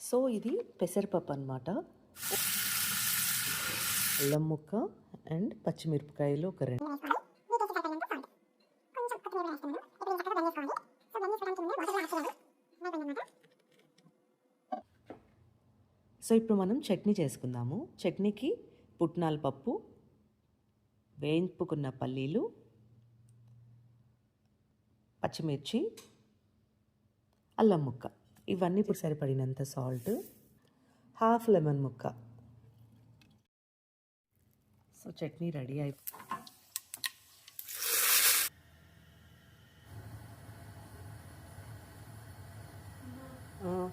So ఇది పెసరపప్పు అనమాట అల్లం ముక్క అండ్ పచ్చిమిరపకాయలు ఒక రెండు. సో ఇప్పుడు మనం చట్నీ చేసుకుందాము. చట్నీకి పుట్నాల పప్పు వేయింపుకున్న పల్లీలు పచ్చిమిర్చి అల్లం ముక్క. ఇవన్నీ ఇప్పుడు సరిపడినంత సాల్ట్. హాఫ్ లెమన్ ముక్క. సో చట్నీ రెడీ అయి Uh,